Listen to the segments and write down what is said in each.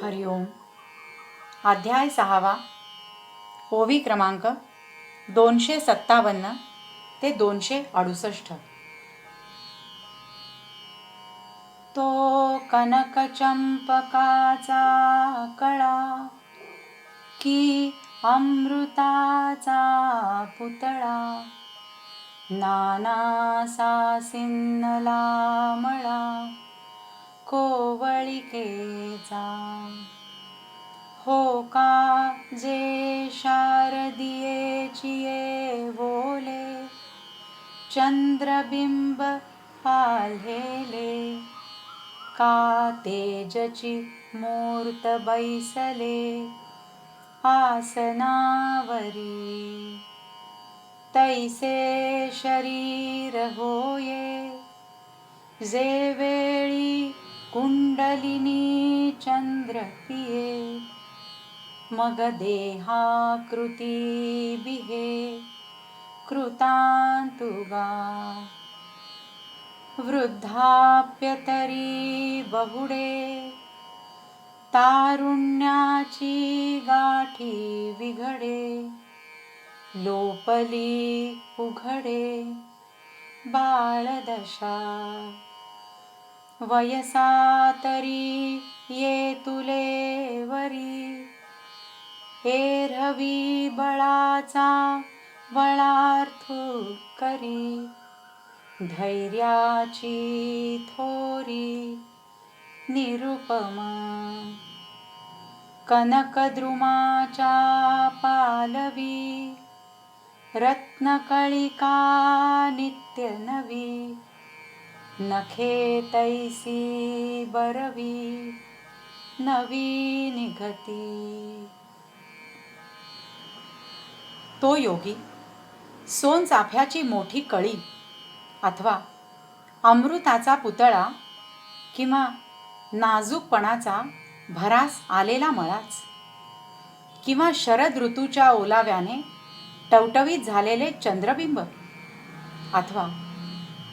हरिओम अध्याय सहावा. ओवी क्रमांक दोनशे सत्तावन्न ते दोनशे अडुसष्ट. तो कनकचंपकाचा कळा की अमृताचा पुतळा. नाना सासिन्नला मळा. कोवळिकेचा. हो का जे शारदियेचिये बोले चंद्रबिंब पाल्हेले का तेजची मूर्त बैसले आसनावरी. तैसे शरीर होये जे वेळी कुंडलिनी चन्द्रप्रिये मगदेहाकृतिभिहे कृतान्तु देहाकृती वृद्धाप्यतरी बहुडे तारुण्याची गाठी विघडे लोपली उघडे बाळदशा वयसा तरी ये तुले वरी. एरवी बळाचा बळार्थ करी. धैर्याची थोरी निरुपम. कनकद्रुमाच्या पालवी. रत्नकळिका नित्य नवी. नखे तैसी बरवी नवी निघती। तो योगी सोनचाफ्याची मोठी कळी अथवा अमृताचा पुतळा किंवा नाजूकपणाचा भरास आलेला मळाच किंवा शरद ऋतूच्या ओलाव्याने टवटवीत झालेले चंद्रबिंब अथवा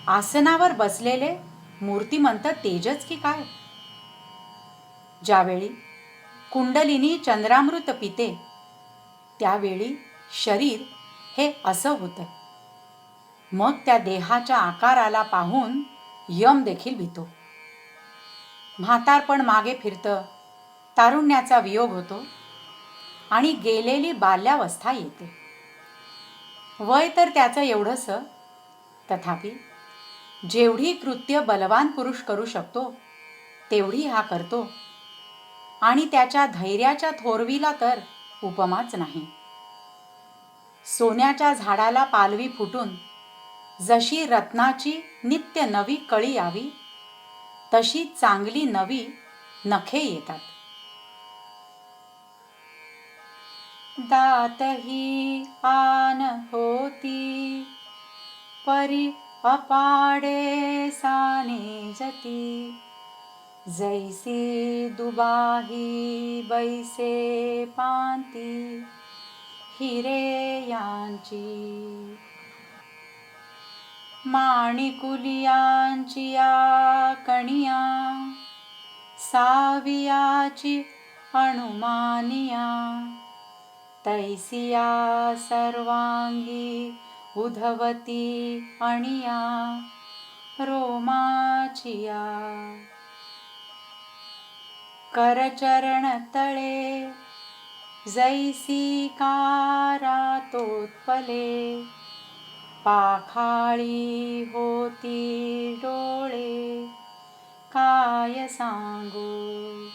आसनावर बसलेले मूर्तिमंत तेजच की काय? ज्यावेळी कुंडलिनी चंद्रामृत पिते त्यावेळी शरीर हे असं होतं. मग त्या देहाच्या आकाराला पाहून यम देखील भीतो. म्हातारपण मागे फिरतं तारुण्याचा वियोग होतो आणि गेलेली बाल्यावस्था येते. वय तर त्याचं एवढंसं तथापि जेवढी कृत्य बलवान पुरुष करू शकतो तेवढी हा करतो. आणि त्याच्या धैर्याच्या थोरवीला तर उपमाच नाही. सोन्याच्या झाडाला पालवी फुटून जशी रत्नाची नित्य नवी कळी यावी तशी चांगली नवी नखे येतात. दातही आन होती परी अपाडे साने जती जैसी दुबाही बैसे पांती हिरे यांची. माणिकुलियांची या कणिया सावियाची अणुमानिया तैसिया सर्वांगी उधवती अणिया रोमाचिया. करचरण तळे जैसी कारातोत्पले पाखाळी होती डोळे काय सांगू?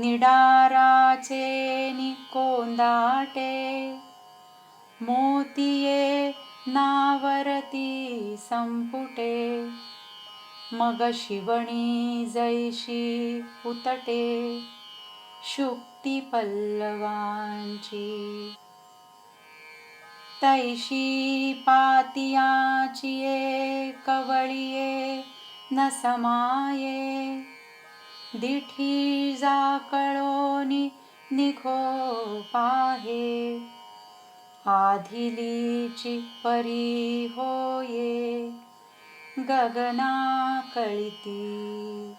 निडाराचे निकोंदाटे मोतिये नावरती संपुटे मग शिवणी जैशी उतटे शुक्ती पल्लवांची तैशी पातियाची ये कवळिये न समाये. दिठी जाकळोनी निखो पाहे. आधिलीची परी होये गगना कळिती.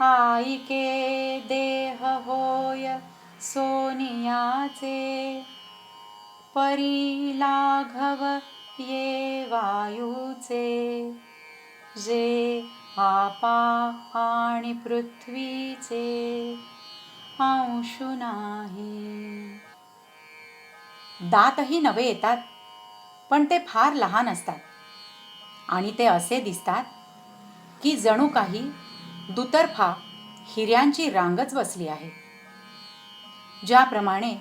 आईके देह होय सोनियाचे परी लाघव ये वायूचे. जे आपा आणि पृथ्वीचे अंशु नाही. दातही नवे येतात पण ते फार लहान असतात. आणि ते असे दिसतात की जणू काही दुतर्फा हिऱ्यांची रांगच बसली आहे. ज्याप्रमाणे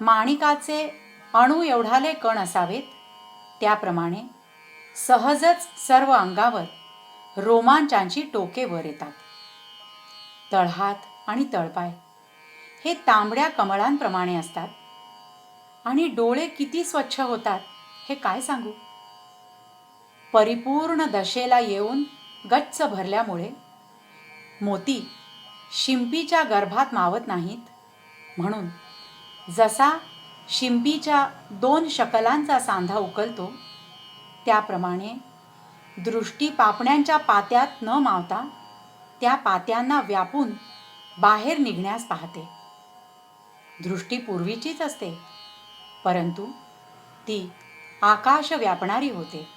माणिकाचे अणू एवढाले कण असावेत त्याप्रमाणे सहजच सर्व अंगावर रोमांचांची टोके वर येतात. तळहात आणि तळपाय हे तांबड्या कमळांप्रमाणे असतात. आणि डोळे किती स्वच्छ होतात हे काय सांगू? परिपूर्ण दशेला येऊन गच्च भरल्यामुळे मोती शिंपीच्या गर्भात मावत नाहीत. म्हणून जसा शिंपीच्या दोन शकलांचा सांधा उकलतो त्याप्रमाणे दृष्टी पापण्यांच्या पात्यात न मावता त्या पात्यांना व्यापून बाहेर निघण्यास पाहते. दृष्टी पूर्वीचीच असते. परंतु ती आकाश व्यापणारी होते.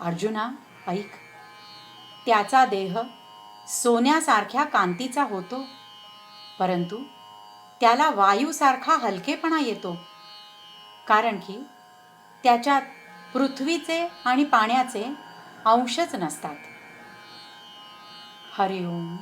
अर्जुना ऐक. त्याचा देह सोन्यासारख्या कांतीचा होतो परंतु त्याला वायूसारखा हलकेपणा येतो कारण की त्याच्यात पृथ्वीचे आणि पाण्याचे अंशच नसतात. हरिओम.